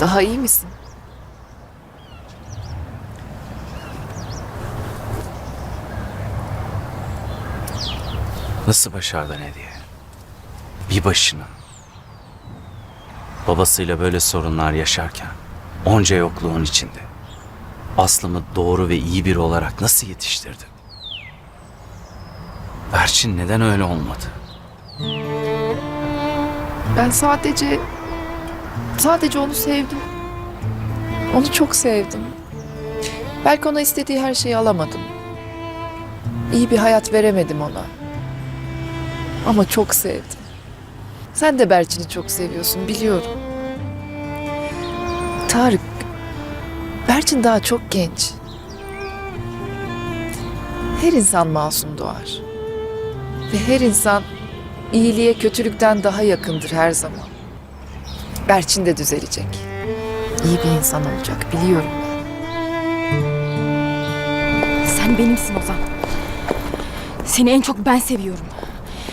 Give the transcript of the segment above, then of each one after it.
Daha iyi misin? Nasıl başardın Hediye? Bir başına. Babasıyla böyle sorunlar yaşarken, onca yokluğun içinde. Aslımı doğru ve iyi biri olarak nasıl yetiştirdin? Berçin neden öyle olmadı? Ben sadece... Sadece onu sevdim. Onu çok sevdim. Belki ona istediği her şeyi alamadım. İyi bir hayat veremedim ona. Ama çok sevdim. Sen de Berçin'i çok seviyorsun biliyorum. Tarık, Berçin daha çok genç. Her insan masum doğar. Ve her insan iyiliğe kötülükten daha yakındır her zaman. Berçin de düzelecek. İyi bir insan olacak biliyorum ben. Sen benimsin Ozan. Seni en çok ben seviyorum.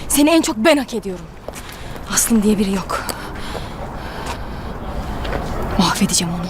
Seni en çok ben hak ediyorum. Aslım diye biri yok. Mahvedeceğim onu.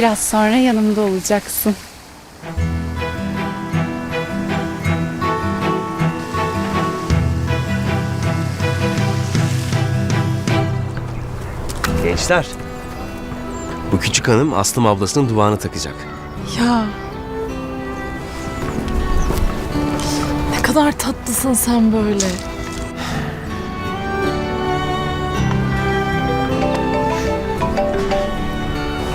Biraz sonra yanımda olacaksın. Gençler. Bu küçük hanım Aslım ablasının duvağını takacak. Ya. Ne kadar tatlısın sen böyle.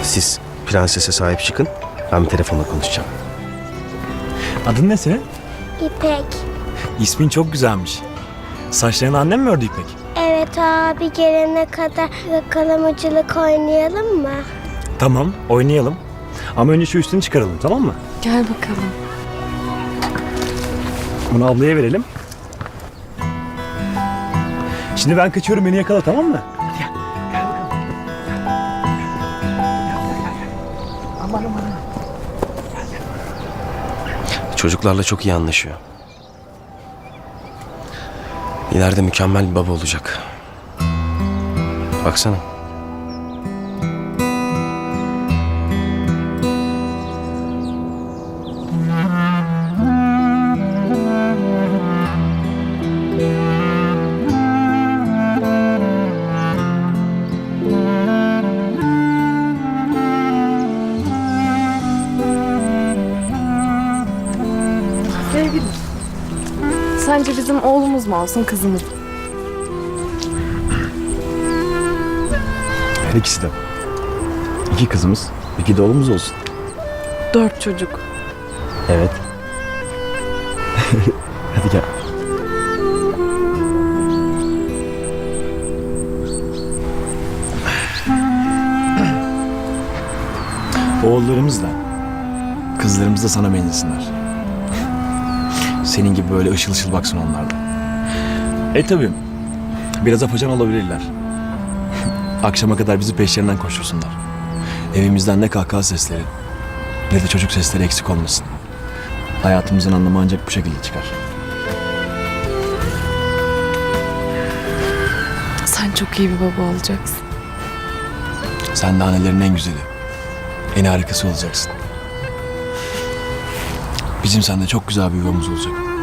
Siz prensese sahip çıkın. Ben bir telefonla konuşacağım. Adın ne senin? İpek. İsmin çok güzelmiş. Saçlarını annem mi ördü İpek? Evet abi gelene kadar yakalamacılık oynayalım mı? Tamam, oynayalım. Ama önce şu üstünü çıkaralım, tamam mı? Gel bakalım. Bunu ablaya verelim. Şimdi ben kaçıyorum, beni yakala tamam mı? Çocuklarla çok iyi anlaşıyor. İleride mükemmel bir baba olacak. Baksana. Oğlumuz mu olsun kızımız mı? Her ikisi de. İki kızımız, iki de oğlumuz olsun. Dört çocuk. Evet. Hadi gel. Oğullarımız da, kızlarımız da sana benzesinler. Senin gibi böyle ışıl ışıl baksın onlar da. E tabii, biraz afacan olabilirler. Akşama kadar bizi peşlerinden koştursunlar. Evimizden ne kahkaha sesleri, ne de çocuk sesleri eksik olmasın. Hayatımızın anlamı ancak bu şekilde çıkar. Sen çok iyi bir baba olacaksın. Sen de annelerin en güzeli. En harikası olacaksın. Bizim seninle çok güzel bir yuvamız olacak.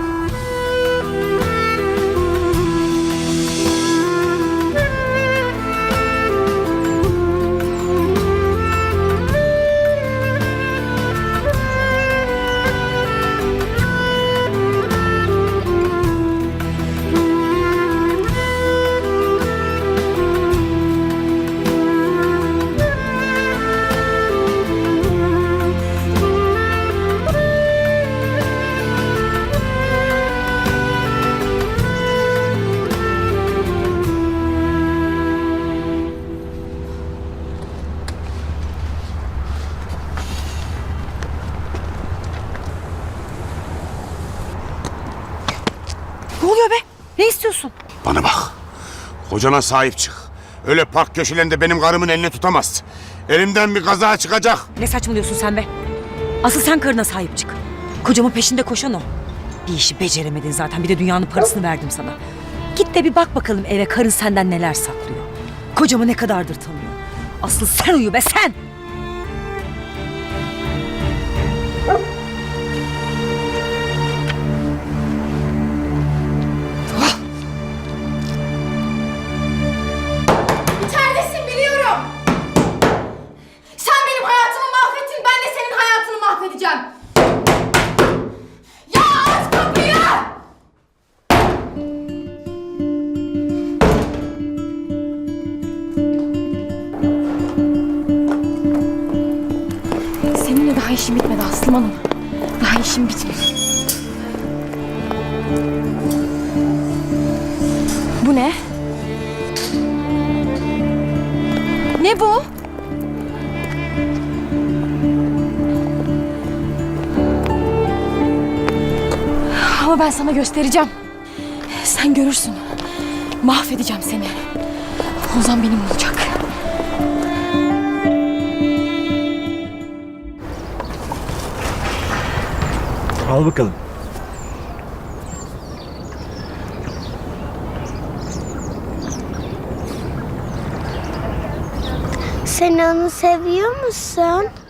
Kocana sahip çık. Öyle park köşelerinde benim karımın elini tutamaz. Elimden bir kaza çıkacak. Ne saçmalıyorsun sen be? Asıl sen karına sahip çık. Kocamın peşinde koşan o. Bir işi beceremedin zaten. Bir de dünyanın parasını verdim sana. Git de bir bak bakalım eve karın senden neler saklıyor. Kocamı ne kadardır tanıyor. Asıl sen uyu be sen! Mahvedeceğim. Ya aç kapıyı! Seninle daha işim bitmedi Aslım Hanım. Daha işim bitmedi. Sana göstereceğim. Sen görürsün. Mahvedeceğim seni. Ozan benim olacak. Al bakalım. Sen onu seviyor musun?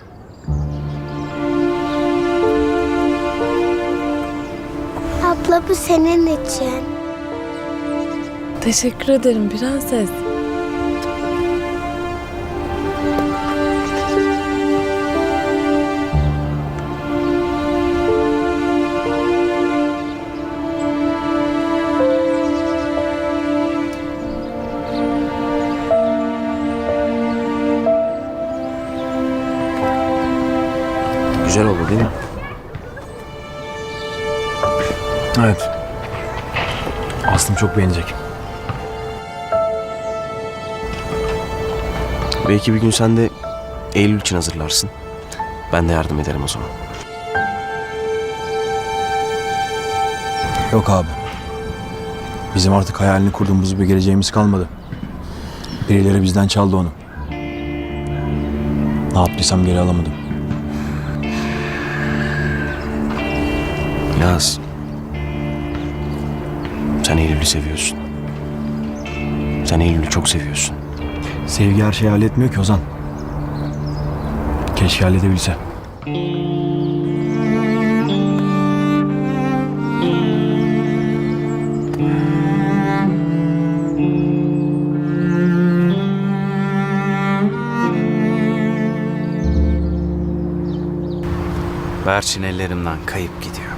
Abla senin için. Teşekkür ederim prenses. Çok beğenecek. Belki bir gün sen de Eylül için hazırlarsın. Ben de yardım ederim o zaman. Yok abi. Bizim artık hayalini kurduğumuz bir geleceğimiz kalmadı. Birileri bizden çaldı onu. Ne yaptıysam geri alamadım. Yaz. Sen Eylül'ü seviyorsun. Sen Eylül'ü çok seviyorsun. Sevgi her şeyi halletmiyor ki Ozan. Keşke halledebilse. Berçin ellerimden kayıp gidiyor.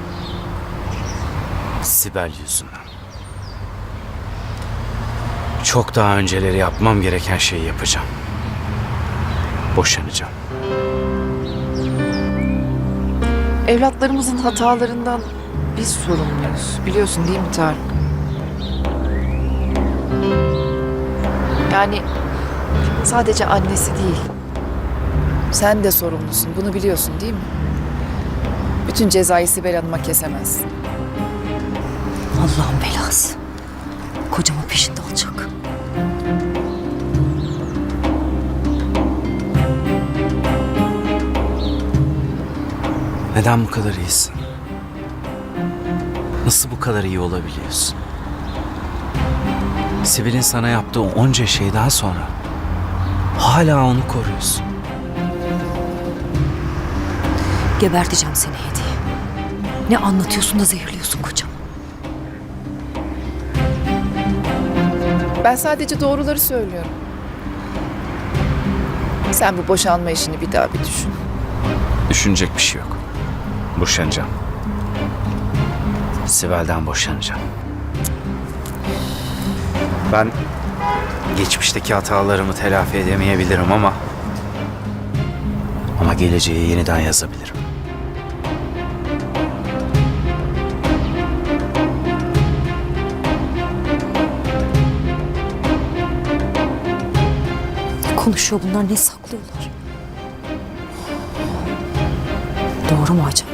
Sibel yüzünden. Çok daha önceleri yapmam gereken şeyi yapacağım. Boşanacağım. Evlatlarımızın hatalarından biz sorumluyuz. Biliyorsun değil mi Tarık? Yani sadece annesi değil. Sen de sorumlusun. Bunu biliyorsun değil mi? Bütün cezayı Sibel Hanım'a kesemezsin. Allah'ın belası. Kocamın peşinde olacak. Neden bu kadar iyisin? Nasıl bu kadar iyi olabiliyorsun? Sibel'in sana yaptığı onca şeyden sonra hala onu koruyorsun. Geberteceğim seni Hediye. Ne anlatıyorsun da zehirliyorsun kocamı. Ben sadece doğruları söylüyorum. Sen bu boşanma işini bir daha bir düşün. Düşünecek bir şey yok. Boşanacağım. Sibel'den boşanacağım. Ben geçmişteki hatalarımı telafi edemeyebilirim ama ama geleceği yeniden yazabilirim. Ne konuşuyor bunlar ne saklıyorlar? Doğru mu acaba?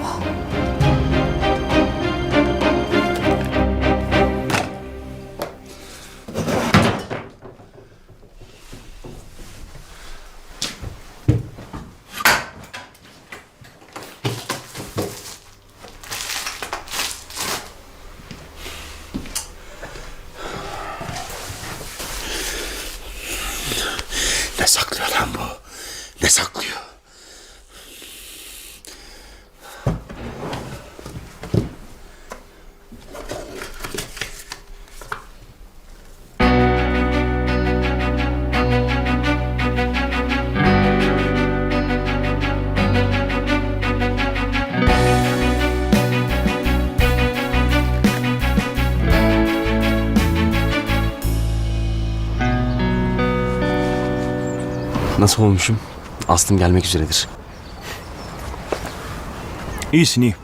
Olmuşum? Aslım gelmek üzeredir. İyisin iyi.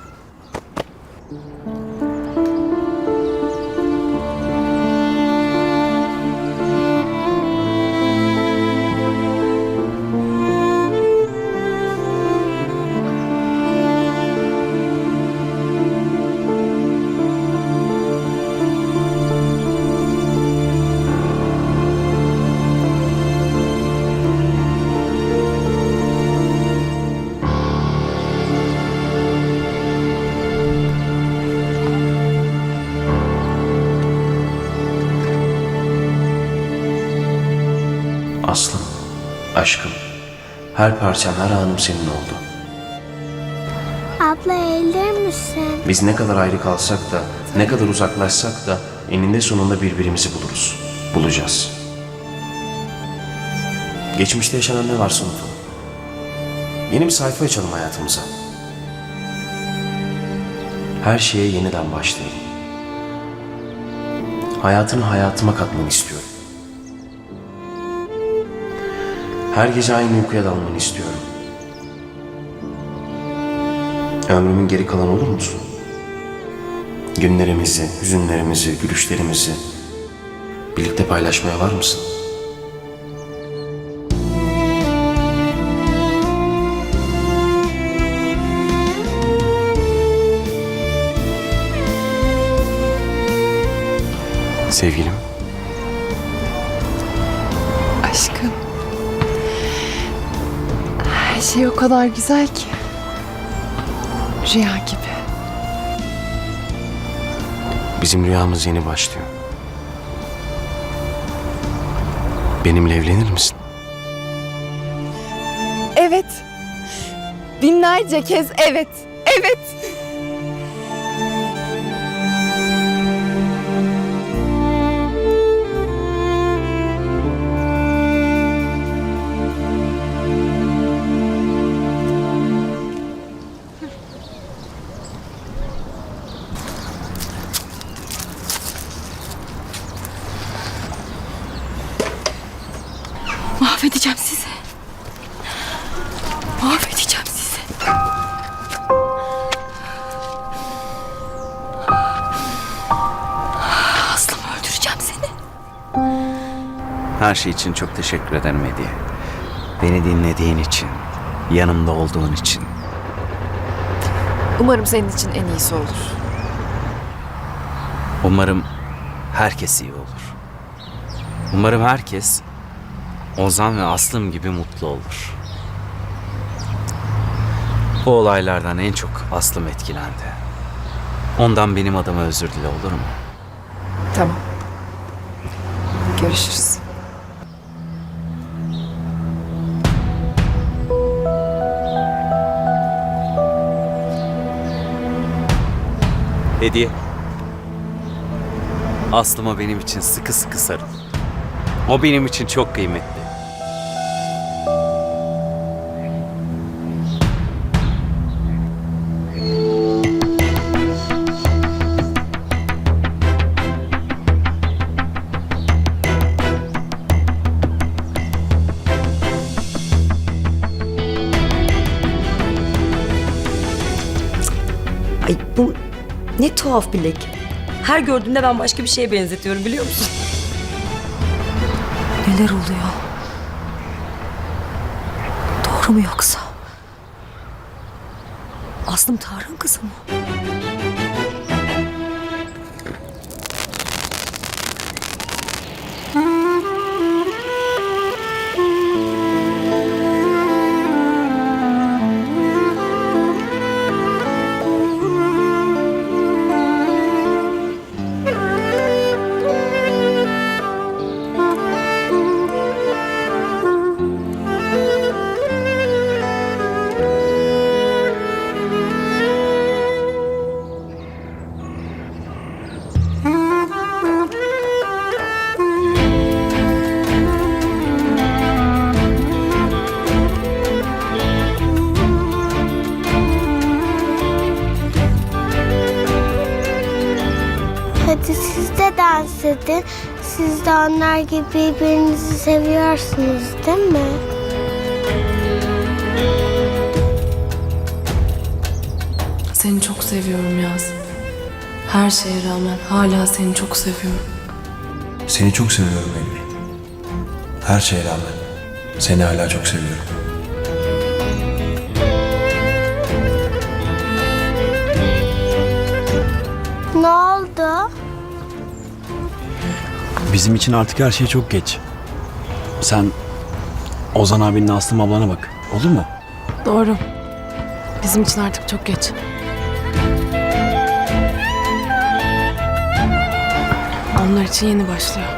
Her parçam, her anım senin oldu. Abla eğilir misin? Biz ne kadar ayrı kalsak da, ne kadar uzaklaşsak da eninde sonunda birbirimizi buluruz. Bulacağız. Geçmişte yaşanan ne varsa unutalım. Yeni bir sayfa açalım hayatımıza. Her şeye yeniden başlayalım. Hayatını hayatıma katmanı istiyorum. Her gece aynı uykuya dalmanı istiyorum. Ömrümün geri kalan olur musun? Günlerimizi, hüzünlerimizi, gülüşlerimizi birlikte paylaşmaya var mısın? Sevgilim, Aşkım. Şey o kadar güzel ki. Rüya gibi. bizim rüyamız yeni başlıyor. Benimle evlenir misin? Evet. Binlerce kez evet. Evet. Her şey için çok teşekkür ederim Hediye. Beni dinlediğin için, yanımda olduğun için. Umarım senin için en iyisi olur. Umarım herkes iyi olur. Umarım herkes Ozan ve Aslım gibi mutlu olur. Bu olaylardan en çok Aslım etkilendi. Ondan benim adıma özür dile olur mu? Tamam. Görüşürüz. Hediye. Aslıma benim için sıkı sıkı sarıl. O benim için çok kıymetli. Tuhaf bir leke. Her gördüğümde ben başka bir şeye benzetiyorum biliyor musun? Neler oluyor? Doğru mu yoksa? Aslım Tarık'ın kızı mı? insanlar gibi birbirinizi seviyorsunuz değil mi? Seni çok seviyorum Yaz. Her şeye rağmen hala seni çok seviyorum. Seni çok seviyorum Emre. Her şeye rağmen seni hala çok seviyorum. Bizim için artık her şey çok geç. Sen Ozan abinin Aslım ablana bak. Olur mu? Doğru. Bizim için artık çok geç. Onlar için yeni başlıyor.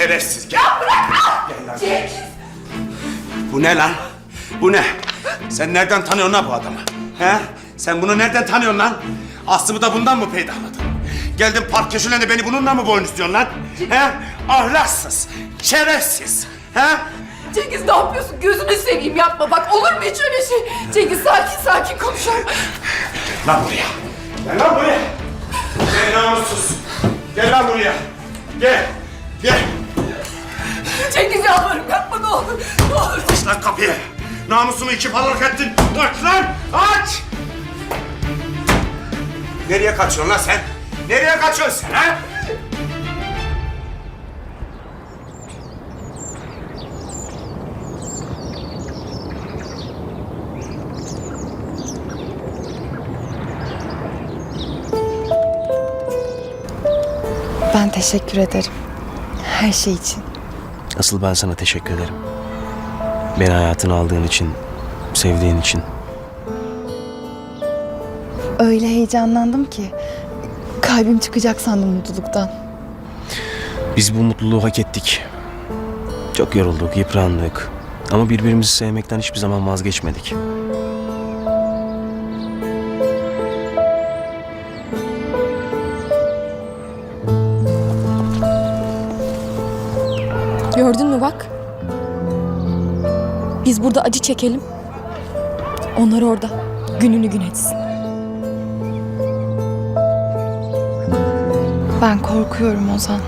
Şerefsiz gel. Ya bırak! Gel lan. Bu ne lan? Bu ne? Sen nereden tanıyorsun lan bu adamı? He? Sen bunu nereden tanıyorsun lan? Aslımı da bundan mı peydahladın? Geldin park köşelerinde beni bununla mı boynuzluyorsun lan? He? Ahlaksız, şerefsiz. He? Cengiz ne yapıyorsun? Gözünü seveyim yapma bak olur mu hiç öyle şey? Cengiz sakin sakin konuşalım. Lan buraya. Gel lan buraya. Gel namussuz. Gel lan buraya. Gel. Gel. Cengiz yalvarırım yapma ne olur. Ne olur. Aç lan kapıyı. Namusumu iki paralık ettin. Aç lan. Aç. Nereye kaçıyorsun lan sen? Nereye kaçıyorsun sen ha? Ben teşekkür ederim. Her şey için. Asıl ben sana teşekkür ederim. Beni hayatına aldığın için, sevdiğin için. Öyle heyecanlandım ki kalbim çıkacak sandım mutluluktan. Biz bu mutluluğu hak ettik. Çok yorulduk, yıprandık. Ama birbirimizi sevmekten hiçbir zaman vazgeçmedik. Biz burada acı çekelim. Onlar orada gününü gün etsin. Ben korkuyorum Ozan.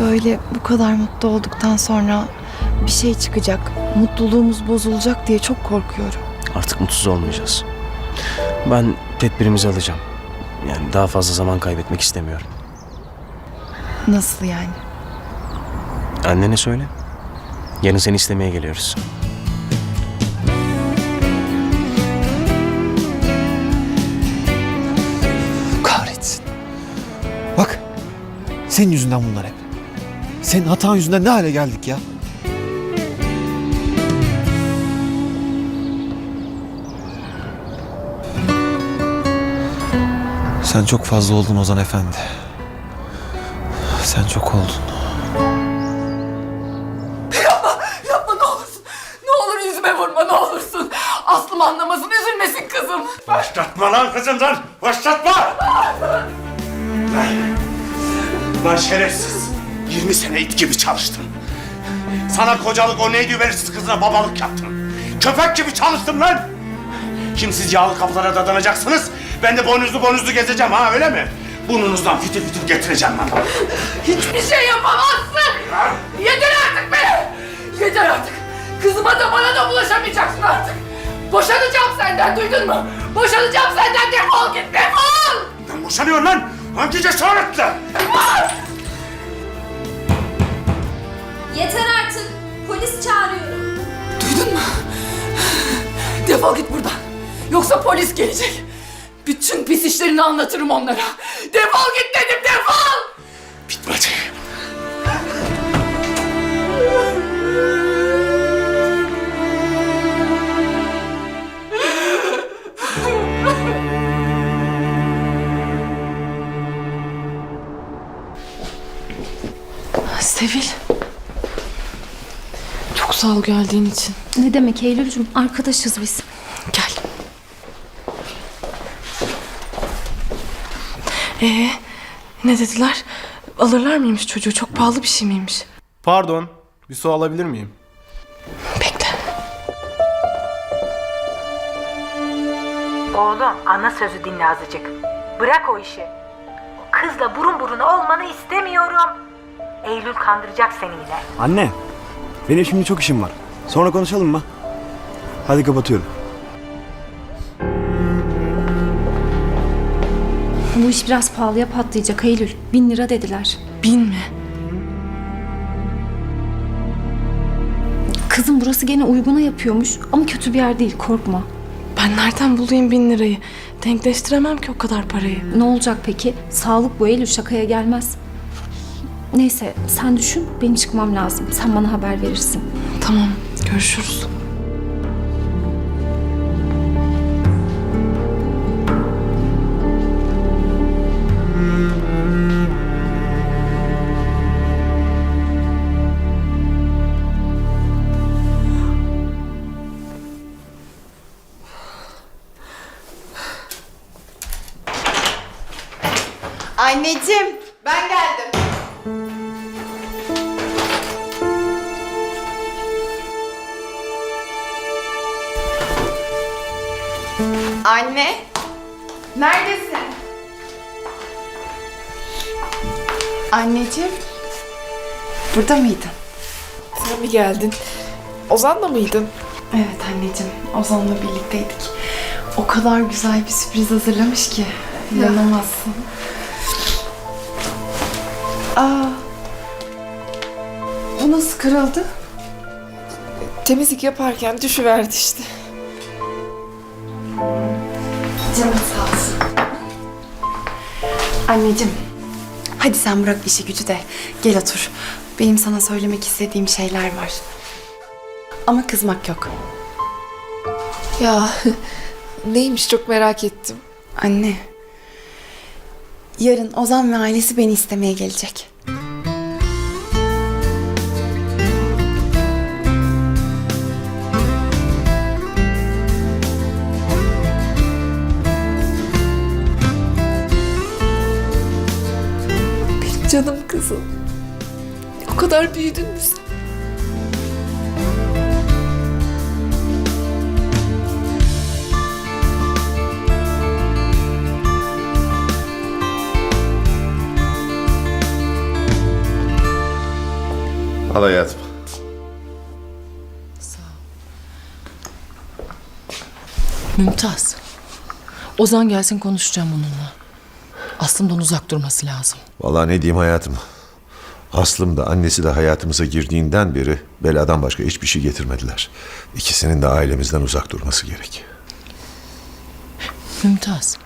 Böyle bu kadar mutlu olduktan sonra bir şey çıkacak, mutluluğumuz bozulacak diye çok korkuyorum. Artık mutsuz olmayacağız. Ben tedbirimizi alacağım. Yani daha fazla zaman kaybetmek istemiyorum. Nasıl yani? Annene söyle. Yarın seni istemeye geliyoruz. Kahretsin. Bak. Senin yüzünden bunlar hep. Senin hatan yüzünden ne hale geldik ya? Sen çok fazla oldun Ozan Efendi. Sen çok oldun. Kızım. Başlatma lan kızımdan. Başlatma. Lan. Lan şerefsiz. 20 sene it gibi çalıştın. Sana kocalık o neydi belirsiz kızına babalık yaptın. Köpek gibi çalıştım lan. Şimdi siz yağlı kapılara dadanacaksınız. Ben de boynuzlu boynuzlu gezeceğim ha öyle mi? Burnunuzdan fitil fitil getireceğim lan. Hiçbir şey yapamazsın. Yeter artık be. Yeter artık. Kızıma da bana da bulaşamayacaksın artık. Boşanacağım senden duydun mu? Boşanacağım senden defol git defol. Lan boşanıyor lan. Hangi cesaretle? Yeter artık. Polis çağırıyorum. Duydun mu? Defol git buradan. Yoksa polis gelecek. Bütün pis işlerini anlatırım onlara. Defol git dedim defol. Bitmedi. Sevil. Çok sağ ol geldiğin için. Ne demek Eylül'cüm? Arkadaşız biz. Gel. Ee, ne dediler? Alırlar mıymış çocuğu? Çok pahalı bir şey miymiş? Pardon, bir su alabilir miyim? Bekle. Oğlum ana sözü dinle azıcık. Bırak o işi. O kızla burun buruna olmanı istemiyorum. Eylül kandıracak seni yine. Anne, benim şimdi çok işim var. Sonra konuşalım mı? Hadi kapatıyorum. Bu iş biraz pahalıya patlayacak Eylül. Bin lira dediler. Bin mi? Kızım burası gene uyguna yapıyormuş ama kötü bir yer değil korkma. Ben nereden bulayım bin lirayı? Denkleştiremem ki o kadar parayı. Ne olacak peki? Sağlık bu Eylül şakaya gelmez. Neyse sen düşün benim çıkmam lazım. Sen bana haber verirsin. Tamam, görüşürüz. Anneciğim Anne. Neredesin? Anneciğim. Burada mıydın? Sen mi geldin? Ozan'la mıydın? Evet anneciğim. Ozan'la birlikteydik. O kadar güzel bir sürpriz hazırlamış ki. İnanamazsın. Aa. Bu nasıl kırıldı? Temizlik yaparken düşüverdi işte. Canım sağ olsun. Anneciğim. Hadi sen bırak işi gücü de gel otur. Benim sana söylemek istediğim şeyler var. Ama kızmak yok. Ya neymiş çok merak ettim. Anne. Yarın Ozan ve ailesi beni istemeye gelecek. Kadar büyüdün mü sen? Al hayatım. Mümtaz. Ozan gelsin konuşacağım onunla. Aslımdan uzak durması lazım. Vallahi ne diyeyim hayatım. Aslım da annesi de hayatımıza girdiğinden beri beladan başka hiçbir şey getirmediler. İkisinin de ailemizden uzak durması gerek. Mümtaz.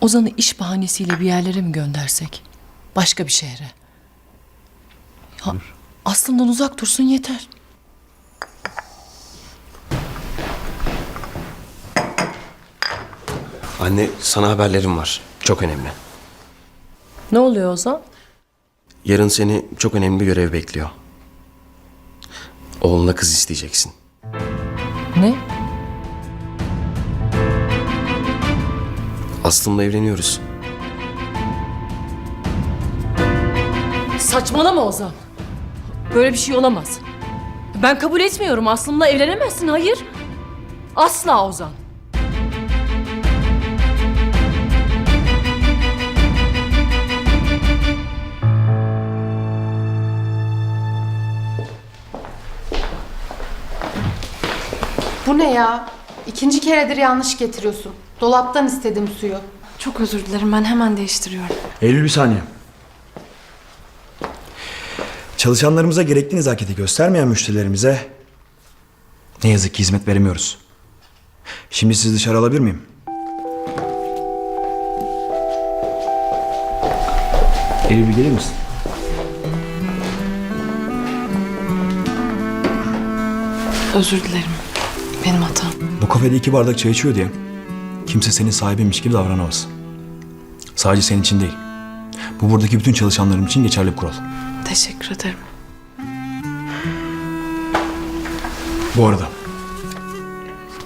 Ozan'ı iş bahanesiyle bir yerlere mi göndersek? Başka bir şehre. Ya, aslımdan uzak dursun yeter. Anne, sana haberlerim var. Çok önemli. Ne oluyor Ozan? Yarın seni çok önemli bir görev bekliyor. Oğluna kız isteyeceksin. Ne? Aslım'la evleniyoruz. Saçmalama Ozan. Böyle bir şey olamaz. Ben kabul etmiyorum. Aslımla evlenemezsin. Hayır. Asla Ozan. Bu ne ya? İkinci keredir yanlış getiriyorsun. Dolaptan istedim suyu. Çok özür dilerim ben hemen değiştiriyorum. Eylül bir saniye. Çalışanlarımıza gerekli nezaketi göstermeyen müşterilerimize ne yazık ki hizmet veremiyoruz. Şimdi sizi dışarı alabilir miyim? Eylül bir gelir misin? Özür dilerim. Benim hatam. Bu kafede iki bardak çay içiyor diye kimse senin sahibinmiş gibi davranamaz. Sadece senin için değil. Bu buradaki bütün çalışanlarım için geçerli bir kural. Teşekkür ederim. Bu arada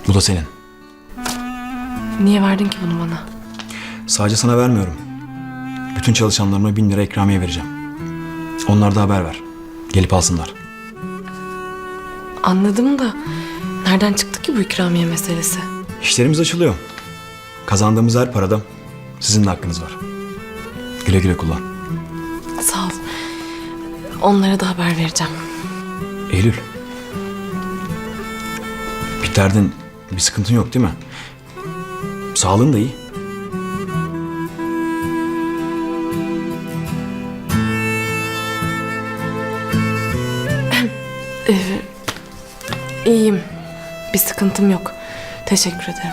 bu da senin. Niye verdin ki bunu bana? Sadece sana vermiyorum. Bütün çalışanlarıma bin lira ikramiye vereceğim. Onlar da haber ver. Gelip alsınlar. Anladım da nereden çıktı ki bu ikramiye meselesi? İşlerimiz açılıyor. Kazandığımız her parada sizin de hakkınız var. Güle güle kullan. Sağ ol. Onlara da haber vereceğim. Eylül. Bir derdin, bir sıkıntın yok değil mi? Sağlığın da iyi. Sıkıntım yok. Teşekkür ederim.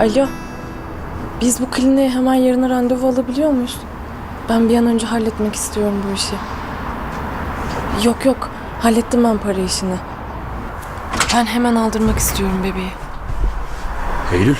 Alo. Biz bu kliniğe hemen yarına randevu alabiliyor muyuz? Ben bir an önce halletmek istiyorum bu işi. Yok yok. Hallettim ben para işini. Ben hemen aldırmak istiyorum bebeği. Eylül.